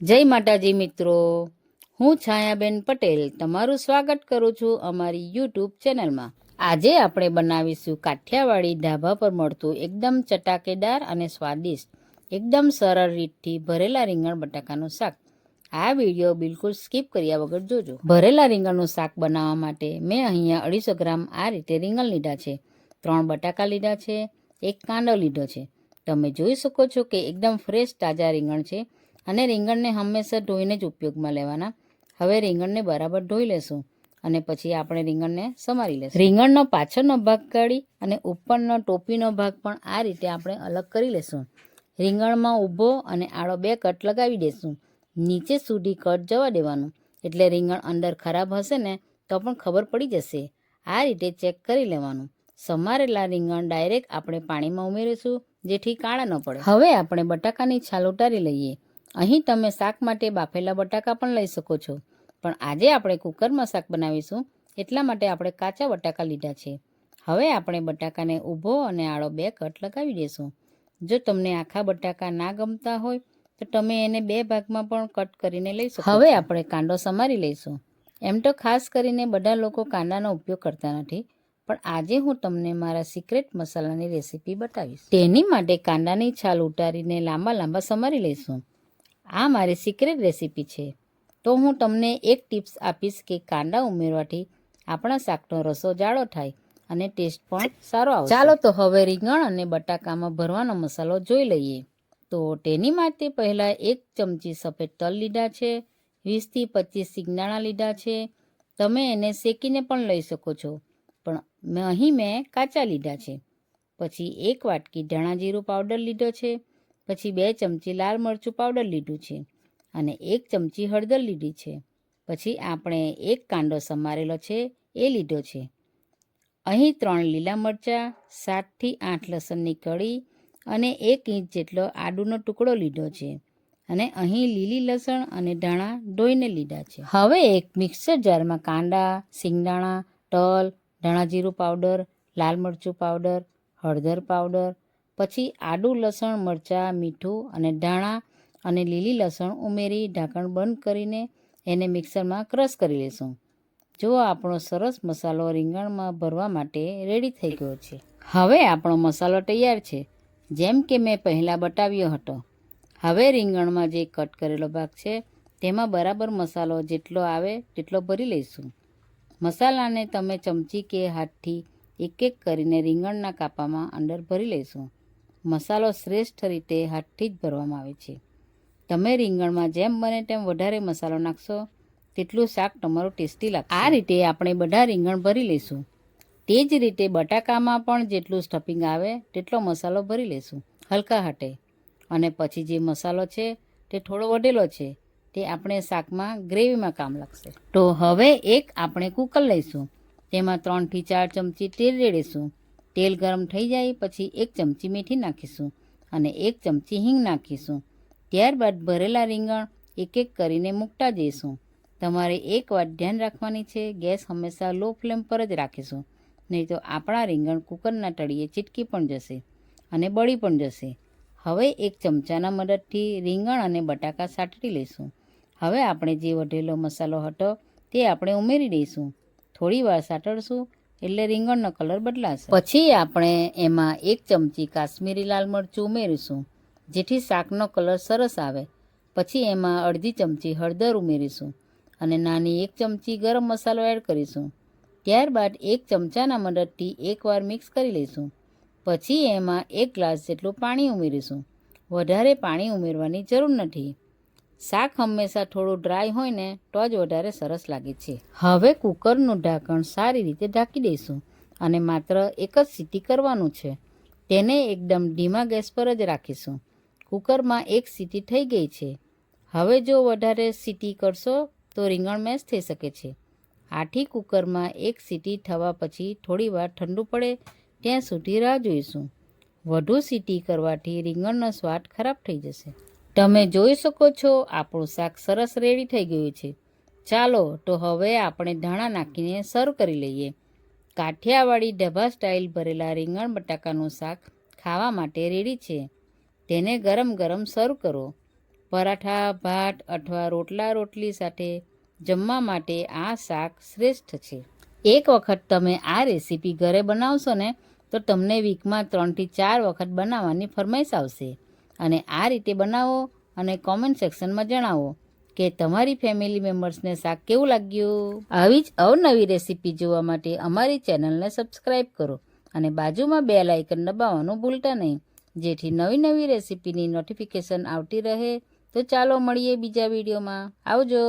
જય માતાજી મિત્રો. હું છાયાબેન પટેલ તમારું સ્વાગત કરું છું અમારી યુટ્યુબ ચેનલમાં. આજે આપણે બનાવીશું કાઠિયાવાડી ઢાબા પર મળતું એકદમ ચટાકેદાર અને સ્વાદિષ્ટ, એકદમ સરળ રીતથી ભરેલા રીંગણ બટાકાનું શાક. આ વીડિયો બિલકુલ સ્કીપ કર્યા વગર જોજો. ભરેલા રીંગણનું શાક બનાવવા માટે મેં અહીંયા અઢીસો ગ્રામ આ રીતે રીંગણ લીધા છે. ત્રણ બટાકા લીધા છે, એક કાંદો લીધો છે. તમે જોઈ શકો છો કે એકદમ ફ્રેશ તાજા રીંગણ છે. અને રીંગણને હંમેશા ધોઈને જ ઉપયોગમાં લેવાના. હવે રીંગણને બરાબર ધોઈ લેશું અને પછી આપણે રીંગણને સમારી લેશું. રીંગણનો પાછળનો ભાગ કાઢી અને ઉપરનો ટોપીનો ભાગ પણ આ રીતે આપણે અલગ કરી લેશું. રીંગણમાં ઊભો અને આડો બે કટ લગાવી દેશું. નીચે સુધી કટ જવા દેવાનું. એટલે રીંગણ અંદર ખરાબ હશે ને તો પણ ખબર પડી જશે. આ રીતે ચેક કરી લેવાનું. સમારેલા રીંગણ ડાયરેક્ટ આપણે પાણીમાં ઉમેરીશું, જેથી કાળા ન પડે. હવે આપણે બટાકાની છાલ ઉતારી લઈએ. અહીં તમે શાક માટે બાફેલા બટાકા પણ લઈ શકો છો. પણ આજે આપણે કુકરમાં શાક બનાવીશું એટલા માટે આપણે કાચા બટાકા લીધા છે. હવે આપણે બટાકાને ઊભો અને આડો બે કટ લગાવી દઈશું જો તમને આખા બટાકા ના ગમતા હોય તો તમે એને બે ભાગમાં પણ કટ કરીને લઈ શકો હવે આપણે કાંદો સમારી લઈશું. એમ તો ખાસ કરીને બધા લોકો કાંદાનો ઉપયોગ કરતા નથી પણ આજે હું તમને મારા સિક્રેટ મસાલાની રેસીપી બતાવીશ. તેની માટે કાંદાની છાલ ઉતારીને લાંબા લાંબા સમારી લઈશું. આ મારી સિક્રેટ રેસીપી છે. તો હું તમને એક ટિપ્સ આપીશ કે કાંદા ઉમેરવાથી આપણા શાકનો રસો જાડો થાય અને ટેસ્ટ પણ સારો આવે ચાલો તો હવે રીંગણ અને બટાકામાં ભરવાનો મસાલો જોઈ લઈએ. તો તેની માટે પહેલાં એક ચમચી સફેદ તલ લીધા છે વીસથી પચીસ સિંગદાણા લીધા છે. તમે એને શેકીને પણ લઈ શકો છો. પણ અહીં મેં કાચા લીધા છે. પછી એક વાટકી ધાણા જીરું પાવડર લીધો છે. પછી બે ચમચી લાલ મરચું પાવડર લીધું છે અને એક ચમચી હળદર લીધી છે. પછી આપણે એક કાંદો સમારેલો છે એ લીધો છે. અહીં ત્રણ લીલા મરચાં સાતથી આઠ લસણની કળી અને એક ઇંચ જેટલો આદુનો ટુકડો લીધો છે અને અહીં લીલી લસણ અને ધાણા ધોઈને લીધા છે. હવે એક મિક્સર જારમાં કાંદા, સિંગદાણા, તલ, ધાણા જીરું પાવડર લાલ મરચું પાવડર હળદર પાવડર પછી આદુ લસણ, મરચાં, મીઠું અને ધાણા અને લીલી લસણ ઉમેરી ઢાંકણ બંધ કરીને એને મિક્સરમાં ક્રશ કરી લઈશું જો આપણો સરસ મસાલો રીંગણમાં ભરવા માટે રેડી થઈ ગયો છે. હવે આપણો મસાલો તૈયાર છે. જેમ કે મેં પહેલાં બતાવ્યો હતો. હવે રીંગણમાં જે કટ કરેલો ભાગ છે, તેમાં બરાબર મસાલો જેટલો આવે તેટલો ભરી લઈશું. મસાલાને તમે ચમચી કે હાથથી એક એક કરીને રીંગણના કાપામાં અંદર ભરી લઈશું. મસાલો શ્રેષ્ઠ રીતે હાથથી જ ભરવામાં આવે છે. તમે રીંગણમાં જેમ બને તેમ વધારે મસાલો નાખશો, તેટલું શાક તમારું ટેસ્ટી લાગશે. આ રીતે આપણે બધા રીંગણ ભરી લઈશું. તે જ રીતે બટાકામાં પણ જેટલું સ્ટફિંગ આવે, તેટલો મસાલો ભરી લઈશું, હલકા હાટે અને પછી જે મસાલો છે, તે થોડો વધેલો છે, તે આપણે શાકમાં ગ્રેવીમાં કામ લાગશે. તો હવે એક આપણે કુકર લઈશું, તેમાં ત્રણથી ચાર ચમચી તેલ રેડીશું. તેલ ગરમ થઈ જાય પછી એક ચમચી મીઠી નાખીશું અને એક ચમચી હિંગ નાખીશું. ત્યારબાદ ભરેલા રીંગણ એક એક કરીને મૂકતા જઈશું. તમારે એક વાત ધ્યાન રાખવાની છે, ગેસ હંમેશા લો ફ્લેમ પર જ રાખીશું. નહીં તો આપણા રીંગણ કુકરના તળિયે ચીટકી પણ જશે અને બળી પણ જશે. હવે એક ચમચાના મદદથી રીંગણ અને બટાકા સાટરી લઈશું. હવે આપણે જે વધેલો મસાલો હતો તે આપણે ઉમેરી દઈશું. થોડી વાર સાટડશું એટલે રીંગણનો કલર બદલાશે. પછી આપણે એમાં એક ચમચી કાશ્મીરી લાલ મરચું ઉમેરીશું, જેથી શાકનો કલર સરસ આવે. પછી એમાં અડધી ચમચી હળદર ઉમેરીશું અને નાની એક ચમચી ગરમ મસાલો એડ કરીશું. ત્યારબાદ એક ચમચાના મદદથી એકવાર મિક્સ કરી લઈશું. પછી એમાં એક ગ્લાસ જેટલું પાણી ઉમેરીશું. વધારે પાણી ઉમેરવાની જરૂર નથી. શાક હંમેશા થોડું ડ્રાય હોય ને, તો જ વધારે સરસ લાગે છે. હવે કુકરનું ઢાંકણ સારી રીતે ઢાંકી દઈશું અને માત્ર એક જ સીટી કરવાનું છે. તેને એકદમ ધીમા ગેસ પર જ રાખીશું. કુકરમાં એક સીટી થઈ ગઈ છે. હવે જો વધારે સીટી કરશો, તો રીંગણ મેશ થઈ શકે છે. આઠી કુકરમાં એક સીટી થવા પછી થોડી વાર ઠંડુ પડે, ત્યાં સુધી રાહ જોઈશું. વધુ સીટી કરવાથી રીંગણનો સ્વાદ ખરાબ થઈ જશે. તમે જોઈ શકો છો, આપણું શાક સરસ રેડી થઈ ગયું છે. ચાલો, તો હવે આપણે ધાણા નાખીને સર્વ કરી લઈએ. કાઠિયાવાડી ઢભા સ્ટાઇલ ભરેલા રીંગણ બટાકાનું શાક ખાવા માટે રેડી છે. તેને ગરમ ગરમ સર્વ કરો. પરાઠા, ભાત અથવા રોટલા રોટલી સાથે જમવા માટે આ શાક શ્રેષ્ઠ છે. એક વખત તમે આ રેસીપી ઘરે બનાવશો ને, તો તમને વીકમાં ત્રણથી ચાર વખત બનાવવાની ફરમાઈશ આવશે. અને આ રીતે બનાવો અને કોમેન્ટ સેક્શનમાં જણાવો કે તમારી ફેમિલી મેમ્બર્સને શાક કેવું લાગ્યું? આવી જ અવનવી રેસીપી જોવા માટે અમારી ચેનલને સબસ્ક્રાઈબ કરો અને બાજુમાં બે લાઇકન દબાવવાનું ભૂલતા નહીં. જેથી નવી નવી રેસીપીની નોટિફિકેશન આવતી રહે. તો ચાલો મળીએ બીજા વિડીયોમાં આવજો!